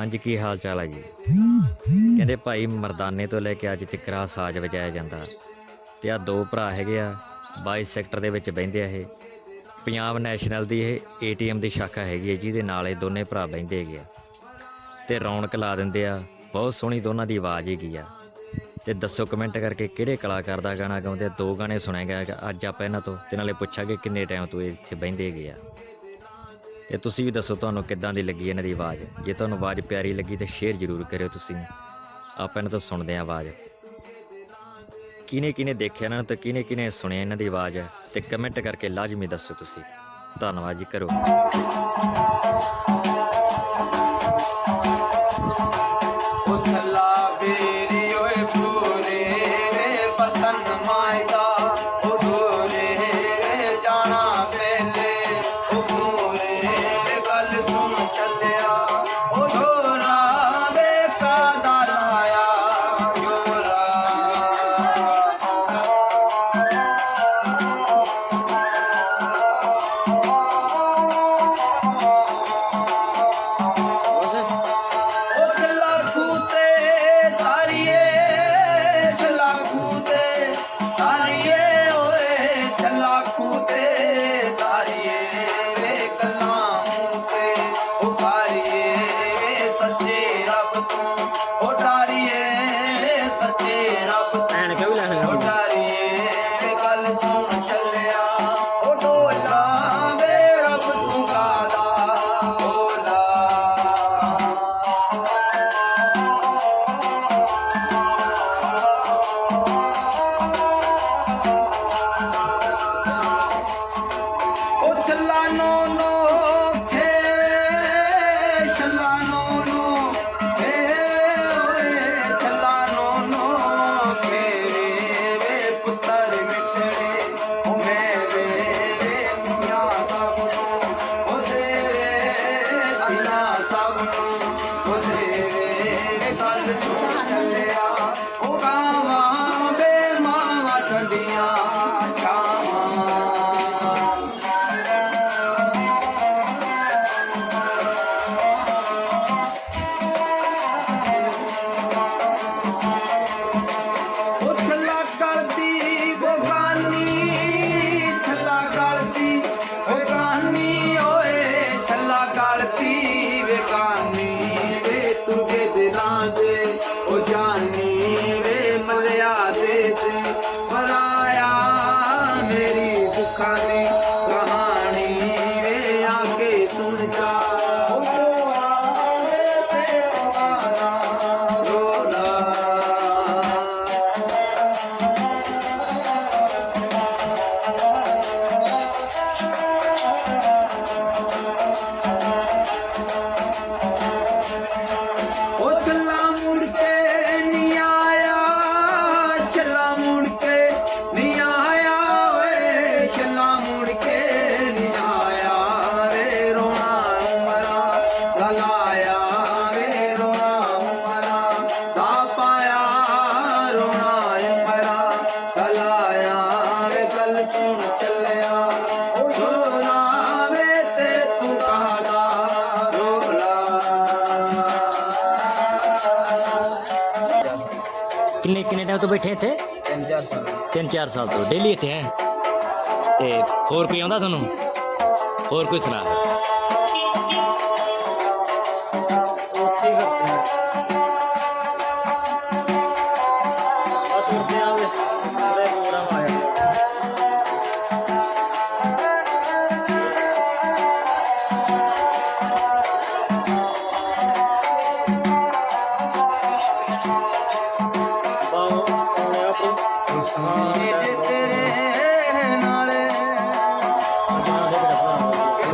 ਹਾਂਜੀ, ਕੀ ਹਾਲ ਚਾਲ ਹੈ ਜੀ? ਕਹਿੰਦੇ ਭਾਈ ਮਰਦਾਨੇ ਤੋਂ ਲੈ ਕੇ ਅੱਜ ਤੱਕ ਸਾਜ਼ ਵਜਾਇਆ ਜਾਂਦਾ। ਤੇ ਆ ਦੋ ਭਰਾ ਹੈਗੇ ਆ 22 ਸੈਕਟਰ ਦੇ ਵਿੱਚ ਬਹਿੰਦੇ ਆ ਇਹ। ਪੰਜਾਬ ਨੈਸ਼ਨਲ ਦੀ ਇਹ ਏਟੀਐਮ ਦੀ ਸ਼ਾਖਾ ਹੈਗੀ ਹੈ ਜਿਹਦੇ ਨਾਲ ਇਹ ਦੋਨੇ ਭਰਾ ਬਹਿੰਦੇ ਹੈਗੇ ਆ। ਤੇ ਰੌਣਕ ਲਾ ਦਿੰਦੇ ਆ, ਬਹੁਤ ਸੋਹਣੀ ਦੋਨਾਂ ਦੀ ਆਵਾਜ਼ ਹੈਗੀ ਆ। ਤੇ ਦੱਸੋ ਕਮੈਂਟ ਕਰਕੇ ਕਿਹੜੇ ਕਲਾਕਾਰ ਦਾ ਗਾਣਾ ਗਾਉਂਦੇ ਆ? ਦੋ ਗਾਣੇ ਸੁਣਾਏਗਾ ਹੈਗਾ, ਅੱਜ ਆਪਾਂ ਇਹਨਾਂ ਤੋਂ, ਤੇ ਨਾਲੇ ਪੁੱਛਾਂਗੇ ਕਿੰਨੇ ਟਾਈਮ ਤੋਂ ਇਹ ਇੱਥੇ ਬਹਿੰਦੇ ਹੈਗੇ ਆ। ਤੇ ਤੁਸੀਂ ਵੀ ਦੱਸੋ ਤੁਹਾਨੂੰ ਕਿੱਦਾਂ ਦੀ ਲੱਗੀ ਇਹਨਾਂ ਦੀ ਆਵਾਜ਼? ਜੇ ਤੁਹਾਨੂੰ ਆਵਾਜ਼ ਪਿਆਰੀ ਲੱਗੀ ਤਾਂ ਸ਼ੇਅਰ ਜ਼ਰੂਰ ਕਰਿਓ ਤੁਸੀਂ। ਆਪਾਂ ਇਹਨਾਂ ਤੋਂ ਸੁਣਦੇ ਹਾਂ ਆਵਾਜ਼। ਕਿਨੇ ਕਿਨੇ ਦੇਖਿਆ ਇਹਨਾਂ ਨੂੰ ਤੇ ਕਿਨੇ ਕਿਨੇ ਸੁਣਿਆ ਇਹਨਾਂ ਦੀ ਆਵਾਜ਼? ਤੇ ਕਮੈਂਟ ਕਰਕੇ ਲਾਜ਼ਮੀ ਦੱਸੋ ਤੁਸੀਂ। ਧੰਨਵਾਦ ਜੀ, ਕਰੋ। Oh, I ਕਿੰਨੇ ਕਿੰਨੇ ਟਾਈਮ ਤੋਂ ਬੈਠੇ ਇੱਥੇ? ਤਿੰਨ ਚਾਰ ਸਾਲ। ਤਿੰਨ ਚਾਰ ਸਾਲ ਤੋਂ। ਡੇਲੀ ਇੱਥੇ ਹੈ? ਤੇ ਹੋਰ ਕੋਈ ਆਉਂਦਾ ਤੁਹਾਨੂੰ? ਹੋਰ ਕੋਈ ਸੁਣਾ।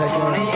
like one.